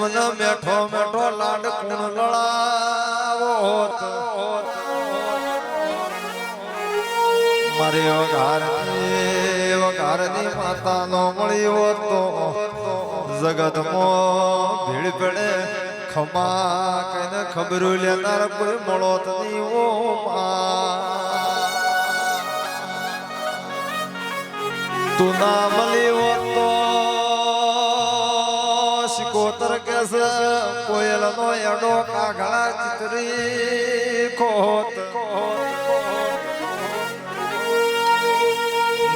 મને મેઠો મેઠો લાડ કુણ લડાવો. મારી વઘારની વઘારની માતા નો મળી હોત તો જગતમાં ભીડ પડે, ખમા કઈને ખબરું લેનાર કોઈ તો નહીં ઓ. તું ના મળી કેસે કોયલ નો એડો કાગળા ચિતરી ખોત.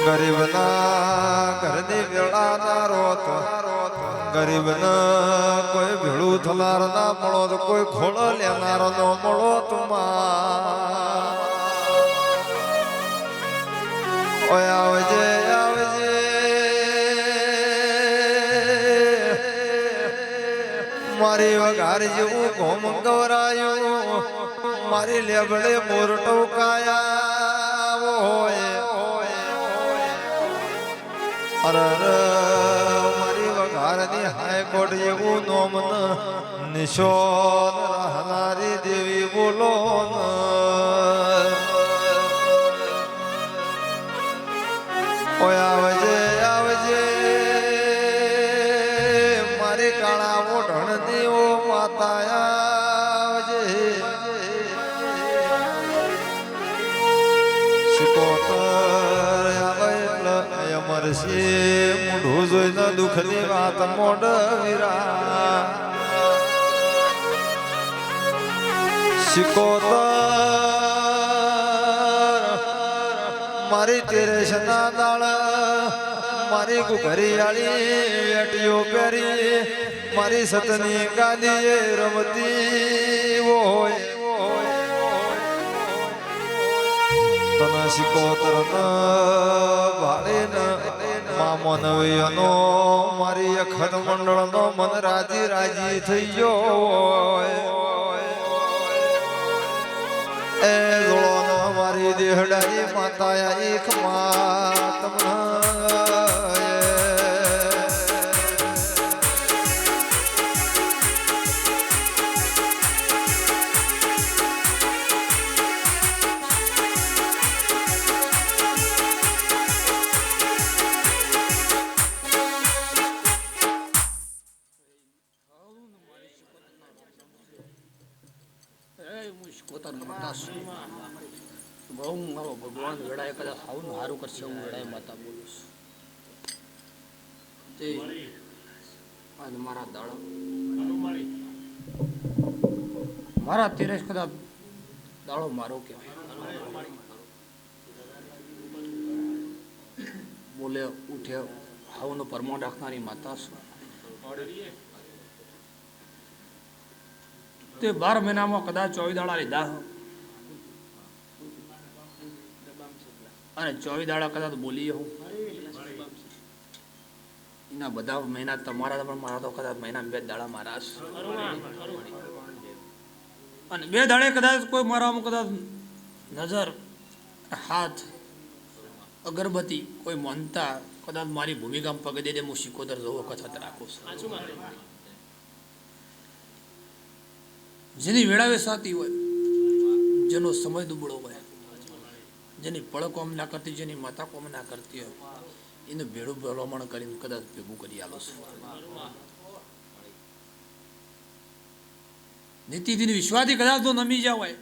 ગરીબના ઘરની વેળા ના રોત. ગરીબના કોઈ ભેળું થનાર ના મળો તો કોઈ ખોળો લેનાર નો મળો તુમા ઓયા આવજે મારી વઘાર જેવું ઘોમ ગવરાયું. મારી લેબડે મોર ટોકાયા અરે મારી વઘારની હાઈકોર્ટ જેવું નોમ નિશોન રહનારી દેવી બોલો મોઢું જોઈને દુઃખની વાત મોઢ વિરા શિકોતર, મારી તેરેશના દાળ, મારી ઘરિયાળી વેટીઓ પહેરી, મારી સતની ગાદીએ રમતી હોય. તને શિકોતર ન ન મામો નવૈયાનો મારી અખત મંડળનો મન રાજી રાજી થઈ ગયો એ જોડોનો મારી દેહડાઈ માતા એક એ મારો ભગવાન વેળાએ કદાચ સાવ સારું કરશે હું વેળાએ માતા બોલું છું. તે અને મારા દાડા. મારા તેરેશ કદાચ દાડો મારો કહેવાય. બોલે, ઉઠે, હાવનો પરમો રાખનારી માતા તે બાર મહિનામાં કદાચ ચોવીસ દાડા લીધા અને ચોવીસ દાડા કદાચ બોલી હું. એના બધા મહિના તમારા પણ મારા તો કદાચ મહિના બે દાડા મારા અને બે દાડે કદાચ કોઈ મારામાં કદાચ નજર, હાથ, અગરબત્તી, કોઈ માનતા, કદાચ મારી ભૂમિકામાં પગ દે હું શીખોદર જવું વખત રાખું છું. જેની વેળાવે સાતી હોય, જેનો સમય દુબળો હોય. જેની પળ કોમ ના કરતી, જેની માતા કોમ ના કરતી હોય, એને ભેળું ભલામણ કરીને કદાચ ભેગું કરી આલો છું. નીતિથી વિશ્વાસથી કદાચ તો નમી જાવ હોય,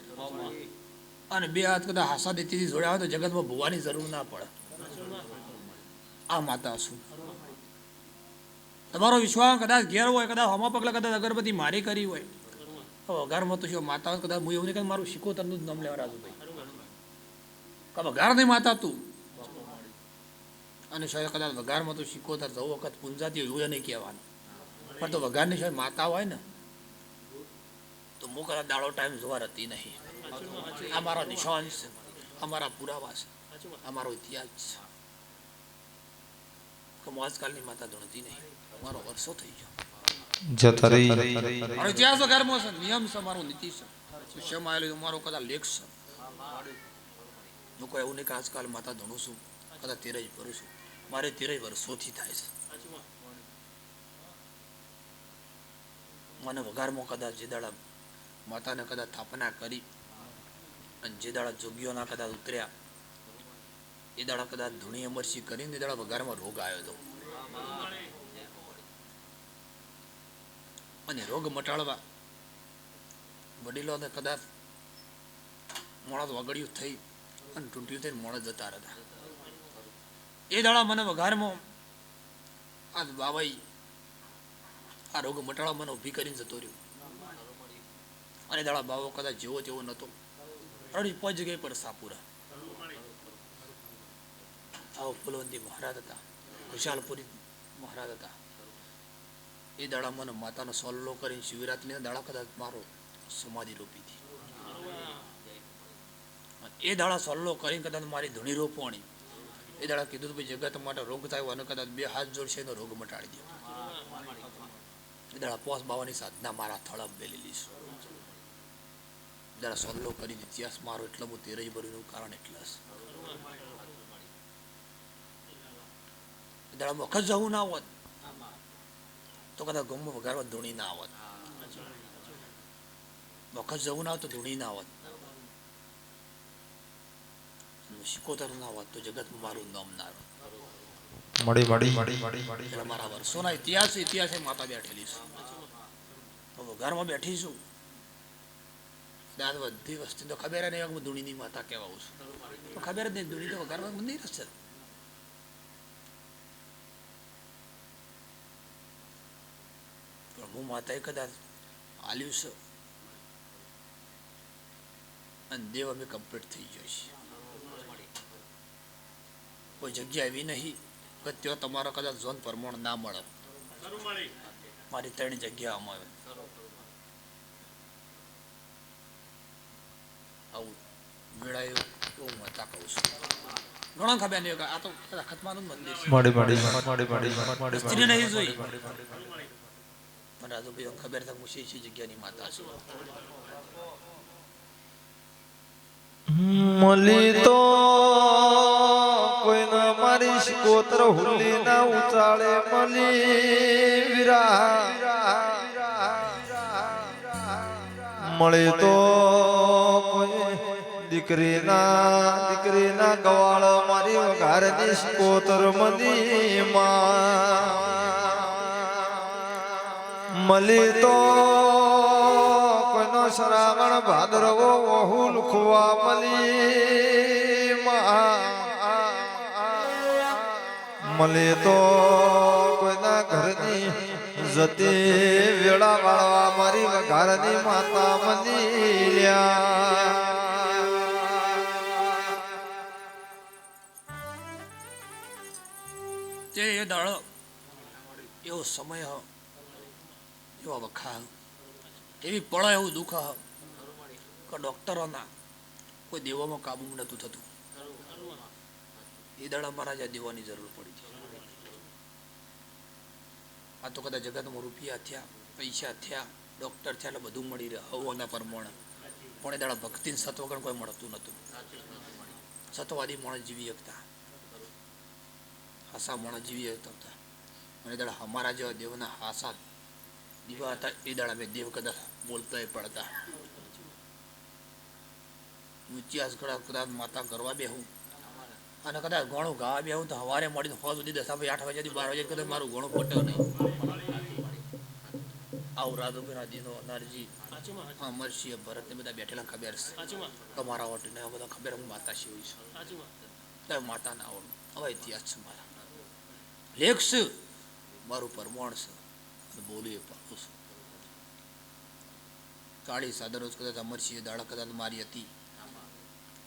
અને બે હાથ કદાચ હાસા નીતિથી જોડ્યા હોય તો જગતમાં ભૂવાની જરૂર ના પડે. આ માતા છું. તમારો વિશ્વાસ કદાચ ઘેર હોય, કદાચ હમા પગલા, કદાચ અગરબત્તી મારી કરી હોય વઘારમાં તો શું માતા કદાચ હું એવું નહીં મારું તરનું જ નામ લેવા રાજુભાઈ કે વઘાર નહીં માતા તું? અને શહેર કદાચ વઘારમાં તો શિકોતર જવું વખત પૂંજાતી હોય એવું નહીં કહેવાનું. પણ તો વઘારની શહેર માતા હોય ને તો હું કદાચ દાડો ટાઈમ જોવા રહેતી નહીં. આ મારા નિશાન છે અમારા પુરાવા છે અમારો ઇતિહાસ છે. કે હું આજકાલની માતા ગણતી નહીં. મારો વર્ષો થઈ ગયો. જતા રહી. મારો ઇતિહાસ વગરમાં છે નિયમ છે મારો નીતિ છે. આવેલો મારો કદાચ લેખ છે. હું કોઈ એવું નહીં કે આજકાલ માતા ધણું છું કદાચ તેર જ ભરું છું. મારે તેર વર્ષોથી થાય છે. મને વઘારમાં કદાચ જે દાડા માતાને કદાચ થાપના કરી અને જે દાડા જોગીઓના કદાચ ઉતર્યા, એ દાડા કદાચ ધૂણી અમરસી કરીને એ દાડા વઘારમાં રોગ આવ્યો હતો. અને રોગ મટાડવા વડીલોને કદાચ મોડા વગડ્યું થઈ અને તૂટ્યું થઈને મોડા જતા હતા એ દાડા મને વઘારમાં આ બાબાઈ આ રોગ મટાળા મને ઊભી કરીને જતો રહ્યો. અને દાડા બાવો કદાચ જેવો તેવો નહોતો અડી પજ ગઈ પર સાપુરા. આવો ફુલવંતી મહારાજ હતા. ખુશાલપુરી મહારાજ હતા. એ દાડા મને માતાનો સોલ્લો કરીને શિવરાત્રીના દાડા કદાચ મારો સમાધિ રૂપી હતી એ દાડા સલ્લો કરીને કદાચ મારી ધૂણી રોપવાની. એ દાડા કીધું ભાઈ જગત માટે રોગ થાય અને કદાચ બે હાથ જોડશે એનો રોગ મટાડી દે. એ દાડા પોસ બાવાની સાધના મારા થળમ બેલેલી લઈશ દાડા સલ્લો કરીને ઇતિહાસ મારો એટલો બધું તેરજ ભર્યું કારણ એટલે હશે દાડા વખત જવું ના હોત. તો કદાચ ગમો વગાડવા ધૂણી ના આવત વખત જવું ના હોત તો ધૂણી ના આવત શિકોતર ના હોત તો જગતમાં મારું નામ ના મળી મળી મળી. મળી મળી મારા વર્ષોના ઇતિહાસ ઇતિહાસે માતા બેઠેલી છું. ઘરમાં બેઠી છું. દાદ બધી વસ્તી તો ખબર જ નહીં ધૂણીની માતા કહેવાઉં છું. તો ખબર જ નહીં ધૂણી તો ઘરમાં મંદિર જ છે પ્રભુ માતાએ કદાચ આલ્યું છે. અને દેવ અમે કમ્પ્લીટ થઈ ગયો છે. કોઈ જગ્યા એવી નહીં કે ત્યાં તમારો કદાચ ઝોન પ્રમાણ ના મળે. મારી ત્રણ જગ્યા આવે આવું મેળાયું એવું હતા કહું છું. ઘણા ખબર નહીં આ તો ખતમાનું જ મંદિર છે. મળી મળી સ્ત્રી નહીં જોઈ. પણ આ તો ભાઈ ખબર છે હું શી શી જગ્યાની માતા છું. મળી તો મારી શિકોત્ર હુલ્લી ના ઉચાળે મલી વિરા. મળી તો દીકરીના દીકરીના ગવાળ મારી વઘારની શિકોતર મની માં. મળી તો કોઈનો શ્રાવણ ભાદરવો વહુ લુખવા મળી મળી તો કોઈના ઘરની જતી વેળા વાળવા મારી ઘરની માતા મંદિર્યા તે એ દાડો એવો સમય હ, એવા વખા એવી પળા એવું દુઃખ હો કે ડોક્ટરોના કોઈ દેવામાં કાબુ નહોતું થતું. એ દાડા મારા જ દેવાની જરૂર પડી હતી આ તો કદાચ જગતમાં રૂપિયા થયા, પૈસા થયા ડૉક્ટર થયા, એટલે બધું મળી રહે હવોના પ્રમાણે. પણ એ દાડા ભક્તિને સત્વગણ સત્વ કોઈ મળતું નહોતું. સત્વાદી માણસ જીવી શકતા હાસા માણસ જીવી શકતા અને દાડા અમારા જેવા દેવના હાસા દીવા હતા, એ દાડા મેં દેવ કદાચ બોલતા પડતા. હું ઇતિહાસ કદાચ માતા કરવા બેહું. અને કદાચ ઘણું ગાવા બેહું તો સવારે મળીને હોવા સુધી દસ ભાઈ આઠ વાગ્યાથી બાર વાગ્યા કદાચ મારું ઘણું પટ્યો નહીં. આવું રાધુભાઈ દીનો નરજી. મરશી ભરત ને બધા બેઠેલા ખબર છે. તમારા ઓટ ને બધા ખબર હું માતા શિવ છું. તમે માતા ના આવડું હવે ઇતિહાસ છે મારા. લેખ મારું પરમાણ છે. અને બોલું એ પાકું છું. કાળી રોજ કદાચ અમરસિંહ દાડા કદાચ મારી હતી.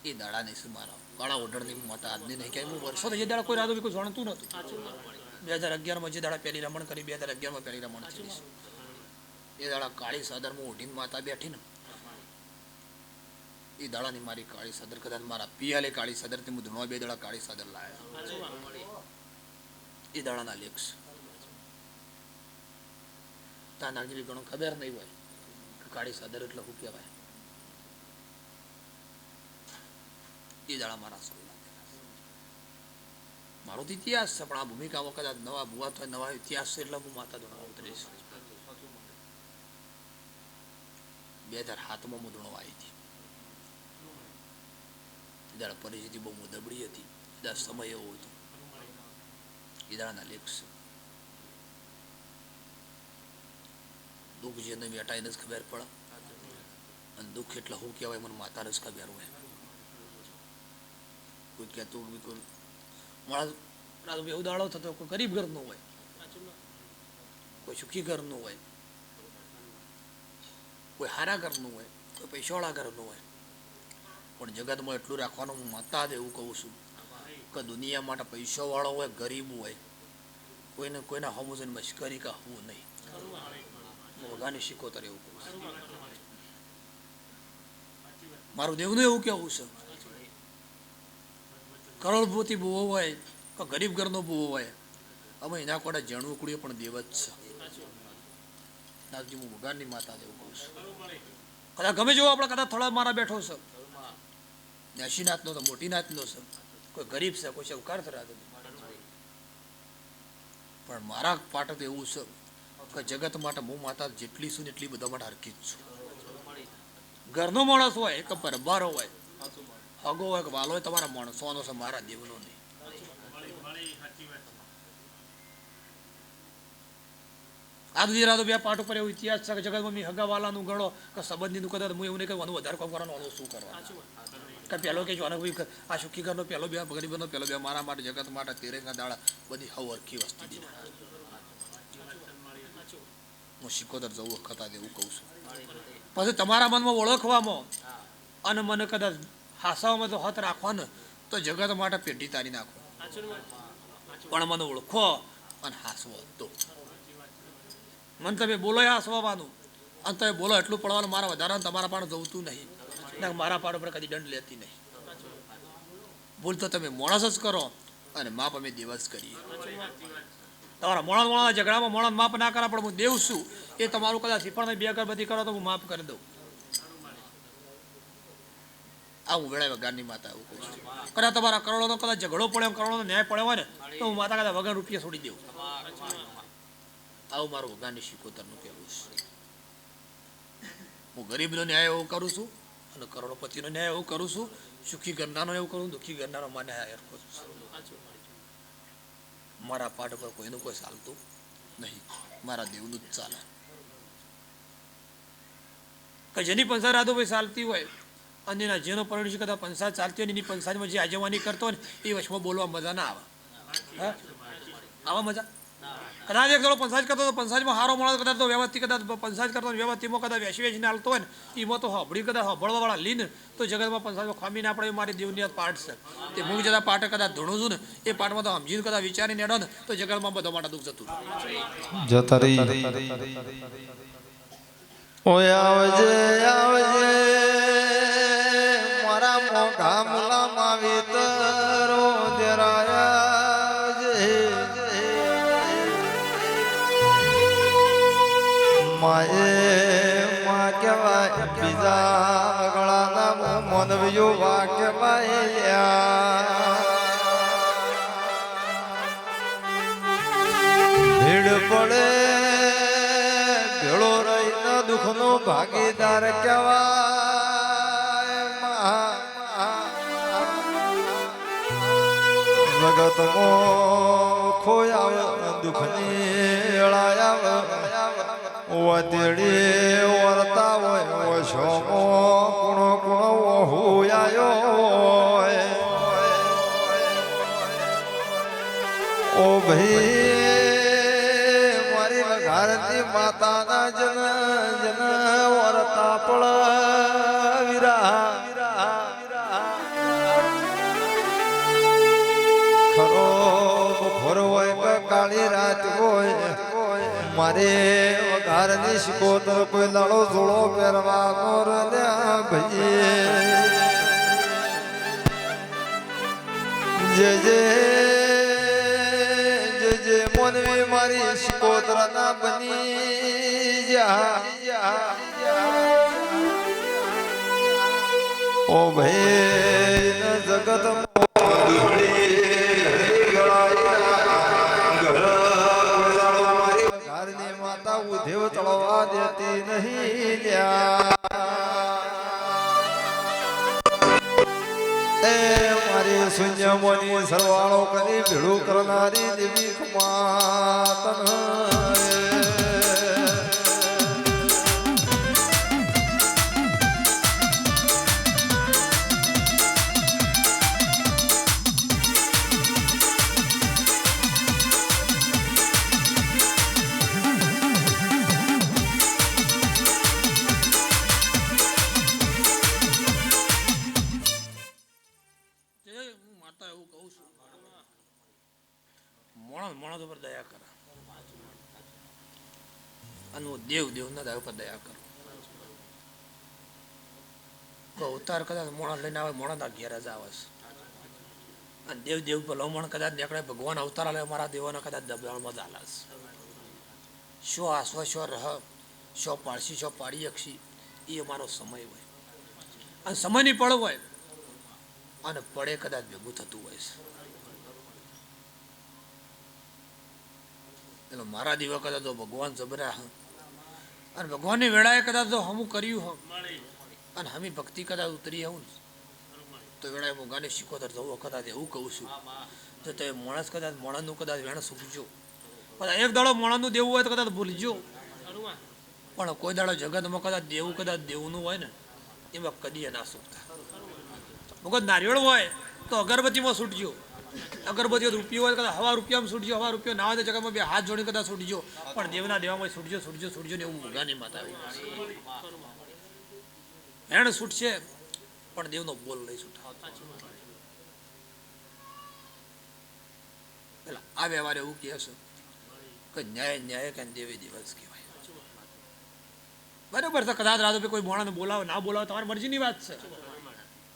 એ દાડા નહીં છે મારા. કાળા ઓઢણની માતા આજની નહીં. ક્યાંય હું વર્ષો થઈ દાડા કોઈ રાધો કોઈ જાણતું નહોતું બે હજાર અગિયારમાં જે દાડા પહેલી રમણ કરી, બે હજાર અગિયારમાં પહેલી રમણ થઈ. એ દાડા કાળી સાદરમાં ઓઢીને માતા બેઠી ને એ દાડાની મારી કાળી સાદર, કદાચ મારા પિયાલે કાળી સાદર તે હું ધૂણવા બે દાડા કાળી સાદર લાયા. એ દાડાના લેખ તા ત્યાં નાગરી ઘણું ખબર નહીં હોય કાળી સાદર એટલે શું કહેવાય? એ દાડા મારા મારો તો ઇતિહાસ છે, પણ આ ભૂમિકામાં કદાચ નવા ભૂવા થાય નવા ઇતિહાસ છે એટલે હું માતા ધોણા ઉતરીશ. બે હજાર સાતમાં મુદણો આવી હતી. ત્યારે પરિસ્થિતિ બહુ દબડી હતી. ત્યારે સમય એવો હતો. ઈદાળાના લેખ છે. દુઃખ જેને વેટાઈને જ ખબર પડે. અને દુઃખ એટલે શું કહેવાય, મને માતા રસ ખબર હોય. કોઈ કહેતું બી કોઈ માણસ એવું દાડો થતો કોઈ ગરીબ ઘરનું હોય. કોઈ સુખી ઘરનું હોય. કોઈ હારા ઘરનું હોય, કોઈ પૈસાવાળા ઘરનું હોય. પણ જગતમાં એટલું રાખવાનું હું માતા એવું કહું છું કે દુનિયા માટે પૈસાવાળો હોય, ગરીબ હોય, કોઈને કોઈના હમુજન મશ્કરી કહવું નહીં. ભગવાનની શીખોતર એવું કહું છું. મારું દેવનું એવું કેવું છે. કરોડપતિ બહુ હોય કે ગરીબ ઘરનો બહુ હોય, અમે એના કોડા જણવું કુડીએ પણ દેવ જ છે. નાથજી હું ભગવાનની માતા દેવું કહું છું. કદાચ ગમે જેવો આપણે કદાચ થોડા મારા બેઠો છે. નેશીનાથનો તો મોટી નાથનો છે. કોઈ ગરીબ છે, કોઈ શૌકાર થરા પણ મારા પાટે તો એવું છે કે જગત માટે હું માતા જેટલી છું ને એટલી બધા માટે હરકી જ છું. ઘરનો માણસ હોય કે પરબારો હોય હગો એક વાલો હોય તમારા માણસોનો છે મારા દેવનો નહીં આ સુધી રાતો બે પાઠ ઉપર એવો ઇતિહાસ છે કે જગતમાં મેં હગાવાલાનું ગણો કે સંબંધીનું કદાચ હું એવું નહીં કહું વધારે કામ કરવાનું આનું શું કરવાનું? કે પહેલો કે આને ભાઈ આ સુખી ઘરનો પહેલો બે ગરીબનો પહેલો બે મારા માટે જગત માટે તેરેના દાડા બધી હવરખી વસ્તુ હું શિકોદર જવું વખત આજે એવું કહું છું. પછી તમારા મનમાં ઓળખવામાં અને મને કદાચ હાસાવામાં તો હાથ રાખો ને તો જગત માટે પેઢી તારી નાખો. પણ મને ઓળખો અને હાસવો તો મને તમે બોલો એ હાસવાનું અને તમે બોલો એટલું પડવાનું મારા વધારાને તમારા પાડે જવતું નહીં. ને મારા પાડ ઉપર કદી દંડ લેતી નહીં. ભૂલ તો તમે મોણસ જ કરો અને માપ અમે દિવસ કરીએ. તમારા મોણા મોણા ઝઘડામાં મોણા માપ ના કરા, પણ હું દેવ છું. એ તમારું કદાચ પણ બે અગરબત્તી કરો તો હું માફ કરી દઉં. આ હું વેળા વગારની માતા, એવું કહું છું. કદાચ તમારા કરોડોનો કદાચ ઝઘડો પડે એમ, કરોડોનો ન્યાય પડ્યો હોય ને, તો હું માતા કદાચ વગર રૂપિયા છોડી દઉં. આવું મારું વગારની શિકોતરનું કહેવું છે. હું ગરીબનો ન્યાય એવું કરું છું અને કરોડોપતિનો ન્યાય એવું કરું છું, સુખી કરનારનો એવું કરું દુઃખી કરનારો મને હરખો મારા પાઠ પર કોઈનું કોઈ ચાલતું નહીં. મારા દેવનું જ ચાલે. કે જેની પંસાર રાધો ભાઈ ચાલતી હોય અને જેનો પરિણય કદાચ પંસાર ચાલતી હોય એની પંસારમાં જે આજવાની કરતો હોય એ વચમાં બોલવા મજા ના આવે. હા? આવા મજા? કદાચ એક પંસાજ કરતો તો પંસાજમાં હારો મળે, કદાચ તો વ્યવસ્થિત, કદાચ પંસાજ કરતો વ્યવસ્થિતમાં કદાચ વેસી વેચીને હાલતો હોય ને, એમાં તો હબળી, કદાચ હબળવાવાળા લીને, તો જગતમાં પંસાજમાં ખામી ના પડે, એ મારી દેવની પાઠ છે. તે હું જતા પાઠ કદાચ ધૂણું છું ને, એ પાઠમાં તો સમજીને કદાચ વિચારીને એડો ને, તો જગતમાં બધા માટે દુઃખ જતું જતરી ઓય આવજે આવજે, મારા મોઢા મુલામાં વિતરો માએ માં કહેવાય, બીજા ગળાના મનવ્યો વા કહેવાય ભીડ ભાગીદાર કહેવાય, મો ખોયા દુઃખની એળાયા વધેડી વરતા હોય ઓછોમો કુણો કુણો હુયાયો ઓ ભાઈ માતાના જન જન વરતા પળ વિરા ખરો બપોર હોય કાળી રાત હોય, મારે વઘારની શિકોતર કોઈ લડો જોડો પહેરવાનો રહ્યા ભાઈ જે જે ના બની જા. ઓ ભાઈ જગત માતા ઉધેવ ચડવા દેતી નહીં લ્યા. મારી શૂન્યમોની સરવાળો કરી ભેળું કરનારી દેવી ખમાતન દેવ દેવના દયા ઉપર દયા કરો અવતાર કદાચ મોણા લઈને આવે મોણસના ઘેર જ આવે. છે અને દેવ દેવ ભલામણ કદાચ નીકળે, ભગવાન અવતાર લે મારા દેવોને કદાચ દબાણમાં જ આલાસ શો આસો શો રહ, શો પાડશી શો પાડી અક્ષી, એ અમારો સમય હોય. અને સમયની પળ હોય. અને પડે કદાચ ભેગું થતું હોય. છે એટલે મારા દીવા કદાચ તો ભગવાન જબરા અને ભગવાનની વેળાએ કદાચ તો હમું કર્યું હ અને હમી ભક્તિ કદાચ ઉતરી આવું તો વેળાએ હું ગાને શીખોતર જવું કદાચ એવું કહું છું. તો તે માણસ કદાચ માણસનું કદાચ વેણ સૂકજો. પણ એક દાડો માણસનું દેવું હોય તો કદાચ ભૂલજો. પણ કોઈ દાડો જગતમાં કદાચ દેવું, કદાચ દેવનું હોય ને, એમાં કદી ના સૂકતા. મગજ નારિયેળ હોય તો અગરબત્તીમાં છૂટજો અગરબત્તી રૂપિયો હોય કદાચ હવા રૂપિયામાં છૂટજો, હવા રૂપિયો ના હોય જગ્યામાં બે હાથ જોડીને કદાચ છૂટજો. પણ દેવના દેવામાં છૂટજો છૂટજો છૂટજો ને એવું મુગાની માતા આવી. હેણ છૂટશે, પણ દેવનો બોલ નહીં છૂટ. પેલા આ વ્યવહાર એવું કહે છે કે ન્યાય ન્યાય કે દેવી દિવસ કહેવાય. બરાબર છે, કદાચ રાતો કોઈ મોણાને બોલાવો, ના બોલાવો, તમારી મરજીની વાત છે.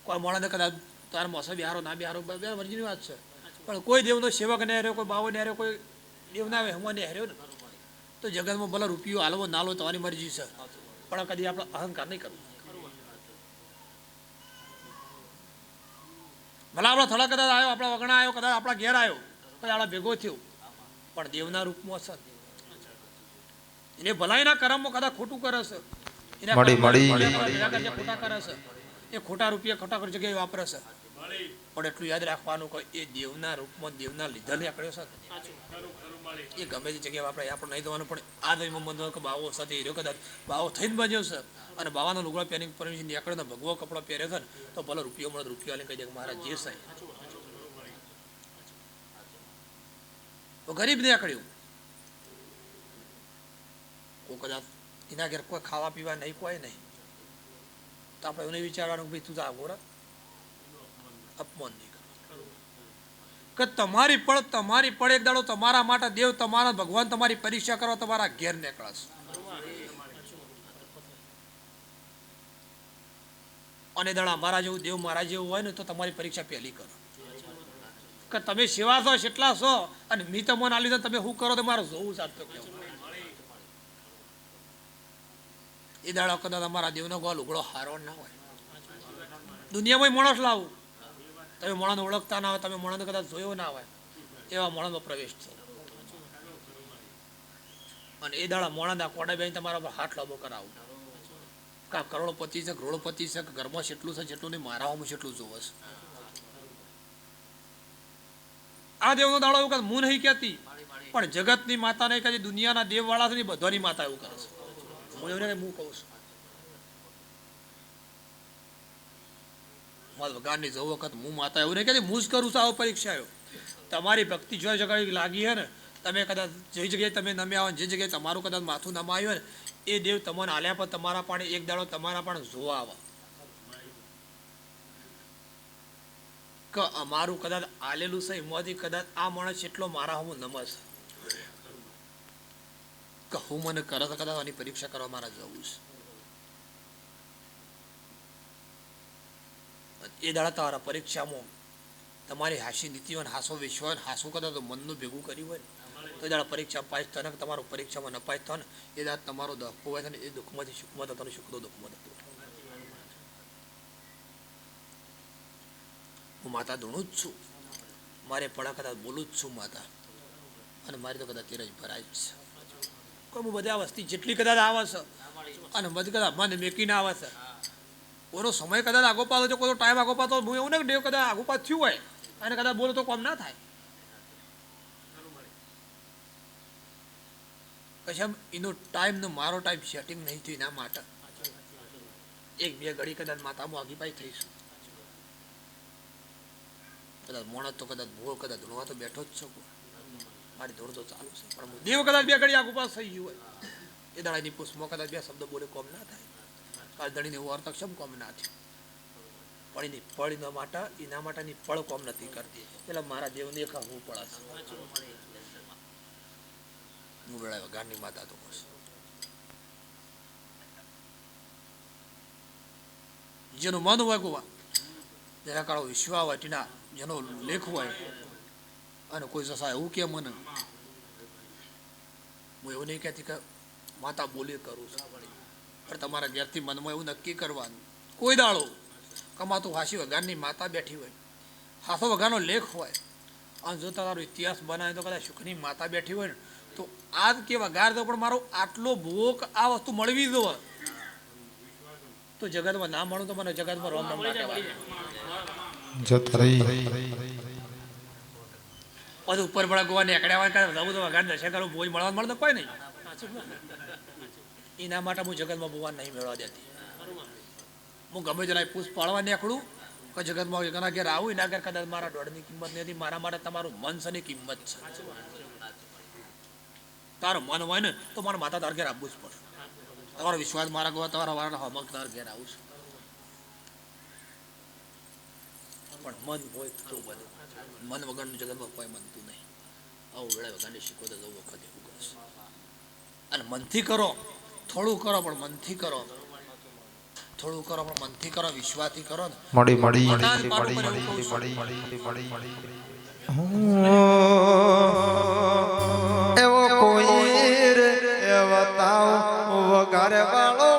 કોઈ મોણાને કદાચ તાર મોસે બિહારો, ના બિહારો, મરજીની વાત છે. પણ કોઈ દેવનો સેવક ને હાર્યો કોઈ બાવો ને હાર્યો કોઈ દેવના વહેમાં ને હાર્યો ને. તો જગતમાં ભલે રૂપિયો હાલવો નાલો તમારી મરજી છે. પણ કદી આપણે અહંકાર નહીં કરવો. ભલે આપણો થોડા કદાચ આવ્યો આપણા વગણા આવ્યો કદાચ આપણા ઘેર આવ્યો કદાચ આપણા ભેગો થયો. પણ દેવના રૂપમાં છે. એને ભલાઈના કર્મમાં કદાચ ખોટું કરે છે. એના ખોટા કરે છે. એ ખોટા રૂપિયા ખોટા ખોટી જગ્યાએ વાપરે છે. પણ એટલું યાદ રાખવાનું કે એ દેવના રૂપમાં દેવના લીધા આપણે છે એ ગમે તે જગ્યાએ આપણે આપણે નહીં દેવાનું પણ આ દહીંમાં બંધ કે બાવો સાથે હીરો કદાચ બાવો થઈને બાજ્યો છે અને બાવાના લુગડા પહેરી પરમિશન નીકળે ને ભગવો કપડો પહેર્યો છે ને તો ભલે રૂપિયો મળે રૂપિયા આલે કહી દે કે મારા જે સાહેબ. તો ગરીબ નીકળ્યું. કોઈ કદાચ એના ઘેર કોઈ ખાવા પીવા નહીં કોઈ નહીં. તો આપણે એવું વિચારવાનું કે ભાઈ તું તો આવો રે અપમાન નહીં કરવું કે તમારી પણ તમારી પણ એક દાડો તમારા માટે દેવ તમારા ભગવાન તમારી પરીક્ષા કરવા તમારા ઘેર નીકળશે. અને દાડા મારા જેવું દેવ મારા જેવું હોય ને તો તમારી પરીક્ષા પહેલી કરો. કે તમે સેવા છો કેટલા છો, અને મી તમને આ લીધે તમે શું કરો તો મારું જોવું સાચું કેવું. એ દાડા કદાચ અમારા દેવનો ગોલ ઉઘડો હારો ના હોય. દુનિયામાં માણસ લાવું. તમે મોણાને ઓળખતા ના હોય, તમે મોણાને કદાચ જોયો ના હોય, એવા મોણાનો પ્રવેશ છે અને એ દાડા મોણાના કોડા બેન તમારા પર હાથ લાંબો કરાવું. કા કરોડપતિ છે કરોડોપતિ છે ઘરમાં જેટલું છે જેટલું નહીં, મારાઓમાં જેટલું જોવે છે. આ દેવનો દાડો એવું કદાચ હું નહીં કહેતી, પણ જગતની માતા નહીં કહે દુનિયાના દેવવાળા છે ને બધાની માતા એવું કરે છે. હું એવું હું કહું છું. મારા ભગવાનની જવું વખત હું માતા એવું નહીં કે હું જ કરું છું આવો તમારી ભક્તિ જો જગ્યાએ લાગી હે ને, તમે કદાચ જે જગ્યાએ તમે નમ્યા આવો જે જગ્યાએ તમારું કદાચ માથું નમાયું હોય ને, એ દેવ તમને આલ્યા પર તમારા પાણી એક દાડો તમારા પણ જોવા આવે. કે અમારું કદાચ આલેલું છે, એમાંથી કદાચ આ માણસ એટલો મારા હું નમસ. કે હું મને કરે તો કદાચ આની પરીક્ષા કરવા મારા જવું છે. એ દાડા તમારા પરીક્ષામાં તમારી હાસી નીતિ હોય હાસો વિશ્વ હાસું કદાચ મનનું ભેગું કર્યું હોય ને. તો દાડા પરીક્ષા પાસ થાય ને તમારું પરીક્ષામાં નપાસ થાય ને એ દાડા તમારો દુઃખ હોય ને, એ દુઃખમાંથી સુખમાં થતું સુખનો દુઃખમાં થતું હું માતા ધૂણું જ છું. મારે પડા કદાચ બોલું જ છું માતા. અને મારી તો કદાચ તેર જ ભરાય જ છે. કોઈ બધા વસ્તી જેટલી કદાચ આવે છે, અને બધી કદાચ મને મેકીને આવે છે ઓનો સમય કદાચ આગો પાતો છે, કોઈ ટાઈમ આગો પાતો હું એવું ને ડેવ કદાચ આગો પાત થયું હોય, અને કદાચ બોલો તો કોમ ના થાય. આમ એનો ટાઈમ ને મારો ટાઈમ સેટિંગ નહીં થયું એના માટે. એક બે ઘડી કદાચ માતામાં આગીપાઈ થઈશું. કદાચ મોણસ તો કદાચ ભૂલ કદાચ ધૂણવા તો બેઠો જ છું મારી ધોળ તો ચાલુ છે, પણ દેવ કદાચ બે ઘડી આગુ પાસ થઈ ગયું હોય. એ દાડાની પુષ્પમાં કદાચ બે શબ્દ બોલે કોમ ના થાય. કાલ દડીને એવું અર્થક્ષમ કોમ ના થયું? પણ એની માટે, એના માટેની ફળ કોમ નથી કરતી. એટલે મારા દેવને હું પડાશે. હું વેળા ગાંડી માતા તો કહું જેનું મન હોય ગોવા જેના કાળો વિશ્વા હોય, તેના જેનો લેખ હોય, અને કોઈ જસા એવું કે મને. હું એવું નહીં કહેતી કે માતા બોલી કરું છું. પણ તમારા ઘેરથી મનમાં એવું નક્કી કરવાનું. કોઈ દાળો કમાતું હાસી વગારની માતા બેઠી હોય હાસો વગાનો લેખ હોય અને જો તમારો ઇતિહાસ બનાવે તો કદાચ સુખની માતા બેઠી હોય ને તો આ કે વઘાર દો પણ મારો આટલો ભોગ આ વસ્તુ મળવી દો તો જગતમાં ના મળું તો મને જગતમાં રોમ રમ ના જતા રહી બધું ઉપર પડે ગોવા નીકળ્યા હોય કરે બધું વગાડ દર્શન કરું ભોજ મળવા મળે તો કોઈ નહીં. એના માટે હું જગતમાં ભગવાન નહીં મેળવા દેતી. હું ગમે તેના પૂછ પાડવા નીકળું, કે જગતમાં એના ઘેર આવું, એના ઘેર કદાચ મારા દોડની કિંમત નથી, મારા માટે તમારું મન છે કિંમત છે. તારું મન હોય ને, તો મારા માતા તાર ઘેર આવવું જ પડે. તમારો વિશ્વાસ મારા ગોવા તમારા વાળા હમક તાર ઘેર આવું છે. પણ મન હોય તો બધું મન વગરનું જગતમાં કોઈ મનતું નહીં. આવું વેળા વગાડને શીખો તો વખત એવું કરશે અને મનથી કરો. થોડું કરો પણ મનથી કરો. થોડું કરો પણ મનથી કરો વિશ્વાસથી કરો ને. મળી મળી મળી, મળી મળી, મળી મળી મળી એવો કોઈ રે એવો તાવ વગારે વાળો